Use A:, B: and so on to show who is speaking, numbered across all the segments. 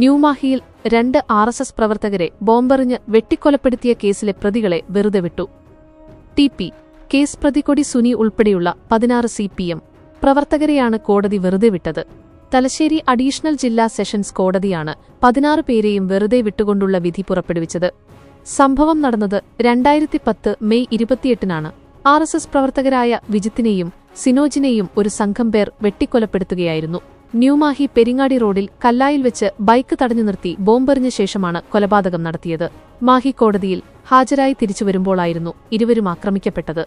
A: ന്യൂമാഹിയിൽ രണ്ട് R S S പ്രവർത്തകരെ ബോംബെറിഞ്ഞ് വെട്ടിക്കൊലപ്പെടുത്തിയ കേസിലെ പ്രതികളെ വെറുതെ വിട്ടു. ടി പി കേസ് പ്രതികൊടി സുനി ഉൾപ്പെടെയുള്ള പതിനാറ് സി പി എം പ്രവർത്തകരെയാണ് കോടതി വെറുതെ വിട്ടത്. തലശ്ശേരി അഡീഷണൽ ജില്ലാ സെഷൻസ് കോടതിയാണ് പതിനാറ് പേരെയും വെറുതെ വിട്ടുകൊണ്ടുള്ള വിധി പുറപ്പെടുവിച്ചത്. സംഭവം നടന്നത് രണ്ടായിരത്തി പത്ത് മെയ് ഇരുപത്തിയെട്ടിനാണ്. ആർ എസ് എസ് പ്രവർത്തകരായ വിജിത്തിനെയും സിനോജിനെയും ഒരു സംഘം പേർ വെട്ടിക്കൊലപ്പെടുത്തുകയായിരുന്നു. ന്യൂമാഹി പെരിങ്ങാടി റോഡിൽ കല്ലായിൽ വെച്ച് ബൈക്ക് തടഞ്ഞു നിർത്തി ബോംബെറിഞ്ഞ ശേഷമാണ് കൊലപാതകം നടത്തിയത്. മാഹി കോടതിയിൽ ഹാജരായി തിരിച്ചുവരുമ്പോളായിരുന്നു ഇരുവരും ആക്രമിക്കപ്പെട്ടത്.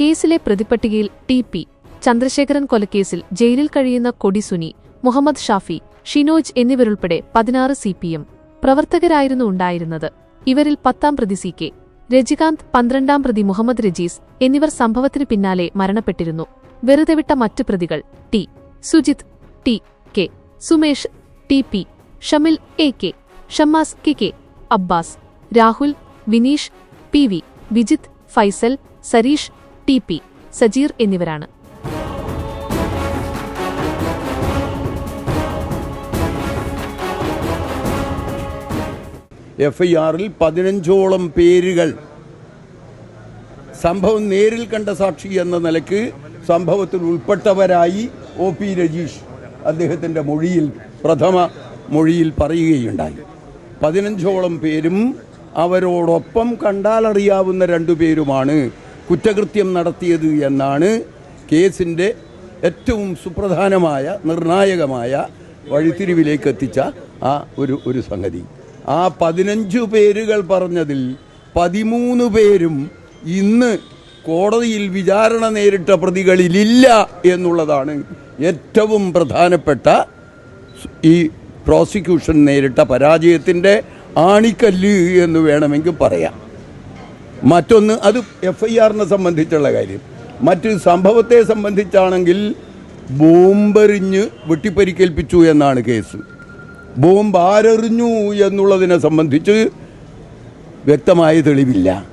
A: കേസിലെ പ്രതിപ്പട്ടികയിൽ ടി പി ചന്ദ്രശേഖരൻ കൊലക്കേസിൽ ജയിലിൽ കഴിയുന്ന കൊടിസുനി മുഹമ്മദ് ഷാഫി ഷിനോജ് എന്നിവരുൾപ്പെടെ പതിനാറ് സി പി എം പ്രവർത്തകരായിരുന്നു ഉണ്ടായിരുന്നത്. ഇവരിൽ പത്താം പ്രതി സി കെ രജികാന്ത് പന്ത്രണ്ടാം പ്രതി മുഹമ്മദ് രജീസ് എന്നിവർ സംഭവത്തിന് പിന്നാലെ മരണപ്പെട്ടിരുന്നു. വെറുതെ വിട്ട മറ്റു പ്രതികൾ T Sujith T K Sumesh T P Shamil A K Shammas K K Abbas Rahul Vineesh P V Vijith Faisal Sareesh T P Sajeer എന്നിവരാണ്.
B: എഫ് ഐ ആറിൽ പതിനഞ്ചോളം പേരുകൾ സംഭവം നേരിൽ കണ്ട സാക്ഷി എന്ന നിലയ്ക്ക് സംഭവത്തിൽ ഉൾപ്പെട്ടവരായി ഒ പി രജീഷ്. അദ്ദേഹത്തിന്റെ മൊഴിയിൽ പ്രഥമ മൊഴിയിൽ പറയുകയുണ്ടായി. പതിനഞ്ചോളം പേരും അവരോടൊപ്പം കണ്ടാലറിയാവുന്ന രണ്ടു പേരുമാണ് കുറ്റകൃത്യം നടത്തിയത് എന്നാണ് കേസിന്റെ ഏറ്റവും സുപ്രധാനമായ നിർണായകമായ വഴിത്തിരിവിലേക്ക് എത്തിച്ച ആ ഒരു ഒരു സംഗതി. ആ പതിനഞ്ചു പേരുകൾ പറഞ്ഞതിൽ പതിമൂന്ന് പേരും ഇന്ന് കോടതിയിൽ വിചാരണ നേരിട്ട പ്രതികളിലില്ല എന്നുള്ളതാണ് ഏറ്റവും പ്രധാനപ്പെട്ട ഈ പ്രോസിക്യൂഷൻ നേരിട്ട പരാജയത്തിന്റെ ആണിക്കല്ല് എന്ന് വേണമെങ്കിൽ പറയാം. മറ്റൊന്ന് അത് എഫ് ഐ ആറിനെ സംബന്ധിച്ചുള്ള കാര്യം. മറ്റ് സംഭവത്തെ സംബന്ധിച്ചാണെങ്കിൽ ബോംബെറിഞ്ഞ് വെട്ടിപ്പരിക്കേൽപ്പിച്ചു എന്നാണ് കേസ്. ബോംബ് ആരെറിഞ്ഞു എന്നുള്ളതിനെ സംബന്ധിച്ച് വ്യക്തമായ തെളിവില്ല.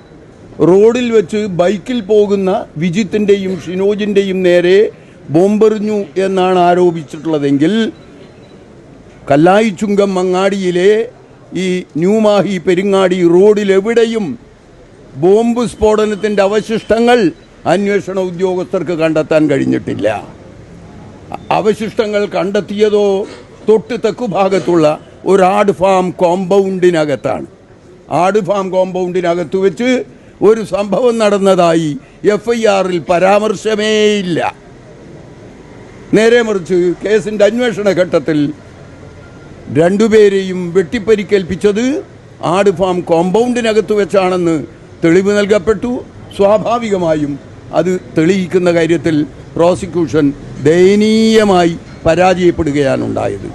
B: റോഡിൽ വെച്ച് ബൈക്കിൽ പോകുന്ന വിജിത്തിന്റെയും ഷിനോജിന്റെയും നേരെ ബോംബെറിഞ്ഞു എന്നാണ് ആരോപിച്ചിട്ടുള്ളതെങ്കിൽ കല്ലായി ചുങ്കം മങ്ങാടിയിലെ ഈ ന്യൂമാഹി പെരുങ്ങാടി റോഡിലെവിടെയും ബോംബ് സ്ഫോടനത്തിന്റെ അവശിഷ്ടങ്ങൾ അന്വേഷണ ഉദ്യോഗസ്ഥർക്ക് കണ്ടെത്താൻ കഴിഞ്ഞിട്ടില്ല. അവശിഷ്ടങ്ങൾ കണ്ടെത്തിയതോ തൊട്ട് തെക്കു ഭാഗത്തുള്ള ഒരു ആട് ഫാം കോമ്പൗണ്ടിനകത്താണ്. ആട് ഫാം കോമ്പൗണ്ടിനകത്ത് വെച്ച് ഒരു സംഭവം നടന്നതായി എഫ് ഐ ആറിൽ പരാമർശമേയില്ല നേരെ മറിച്ച് കേസിന്റെ അന്വേഷണ ഘട്ടത്തിൽ രണ്ടുപേരെയും വെട്ടിപ്പരിക്കേൽപ്പിച്ചത് ആട് ഫാം കോമ്പൗണ്ടിനകത്ത് വെച്ചാണെന്ന് തെളിവ് നൽകപ്പെട്ടു. സ്വാഭാവികമായും അത് തെളിയിക്കുന്ന കാര്യത്തിൽ പ്രോസിക്യൂഷൻ ദയനീയമായി പരാജയപ്പെടുകയാണ് ഉണ്ടായത്